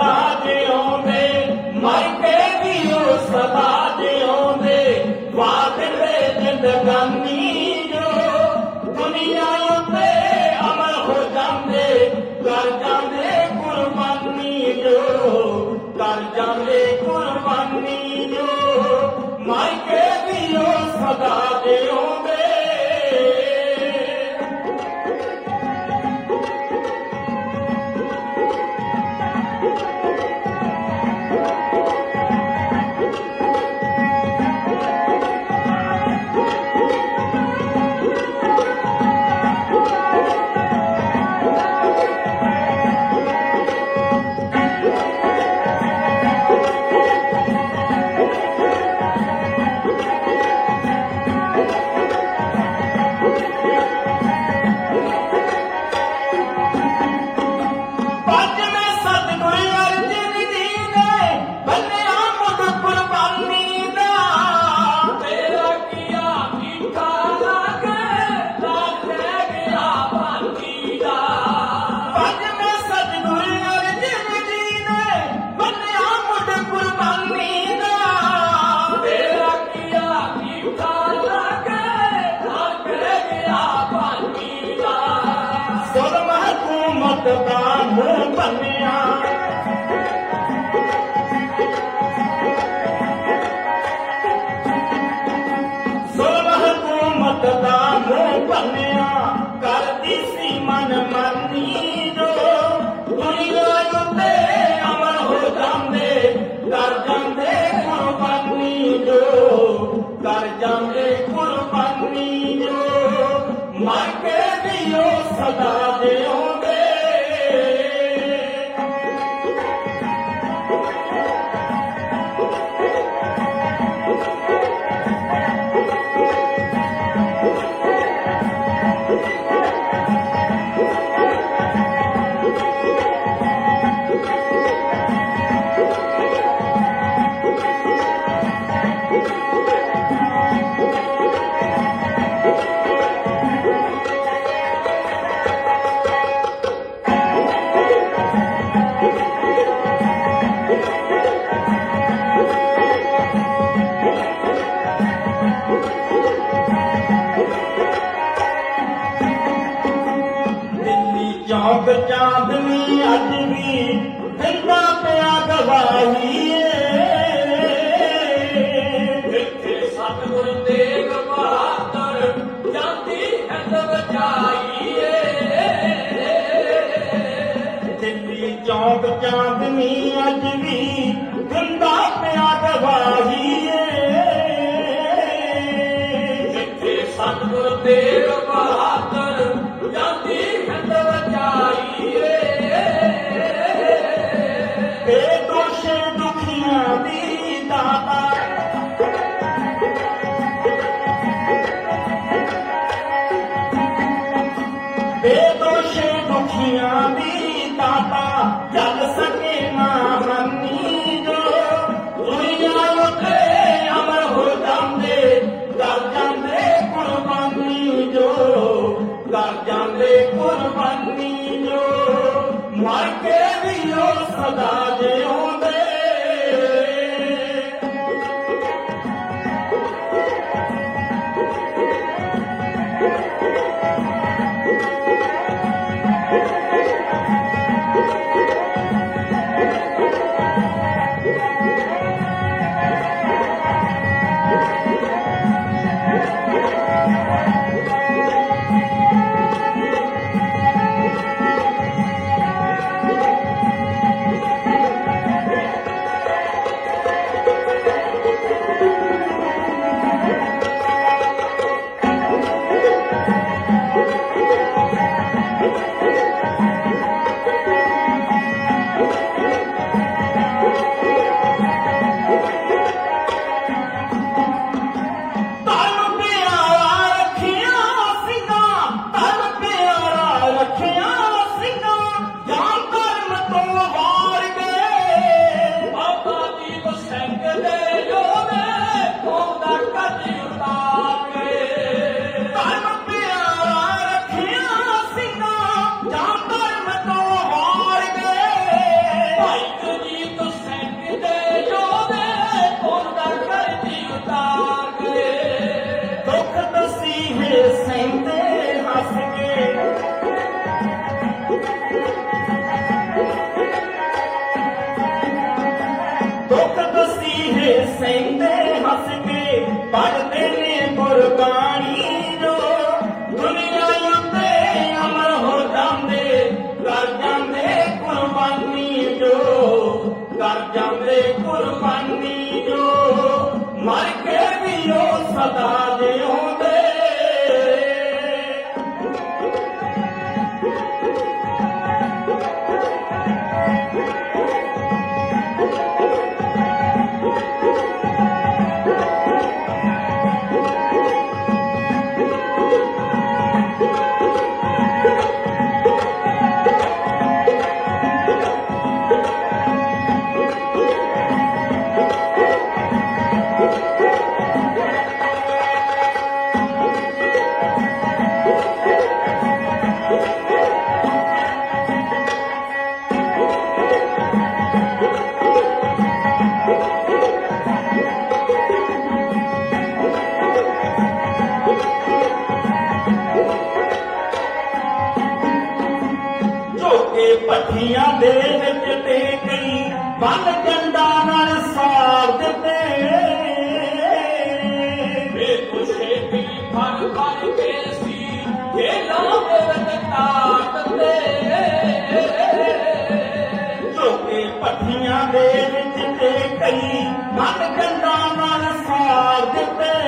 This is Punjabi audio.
ਸਦਾ ਜਿਉਂਦੇ ਮਰ ਜਾਂਦੇ ਤਸੀਹੇ ਸਹਿੰਦੇ ਹੱਸ ਕੇ ਪੜਦੇ ਨੇ ਗੁਰਬਾਣੀ ਜੋ ਦੁਨੀਆ ਉੱਤੇ ਅਮਰ ਹੋ ਜਾਂਦੇ, ਕਰ ਜਾਂਦੇ ਕੁਰਬਾਨੀ ਜੋ, ਕਰ ਜਾਂਦੇ ਕੁਰਬਾਨੀ ਜੋ। ਮਰ ਕੇ ਵੀ ਉਹ ਸਦਾ ਪੱਠੀਆਂ ਦੇ ਵਿੱਚ ਤੇ ਕਈ ਬੰਨ ਜੰਡਾ ਨਾਲ ਸਾਰ ਦਿੱਤੇ। ਵੇ ਕੁਸ਼ੇ ਵੀ ਫਰ ਫਰ ਕੇ ਸੀ ਇਹ ਲਾਵੇ ਵਕਤਾਰ ਤੇ ਝੋਕੇ ਪੱਠੀਆਂ ਦੇ ਵਿੱਚ ਤੇ ਕਈ ਬੰਨ ਜੰਡਾ ਨਾਲ ਸਾਰ ਦਿੱਤੇ।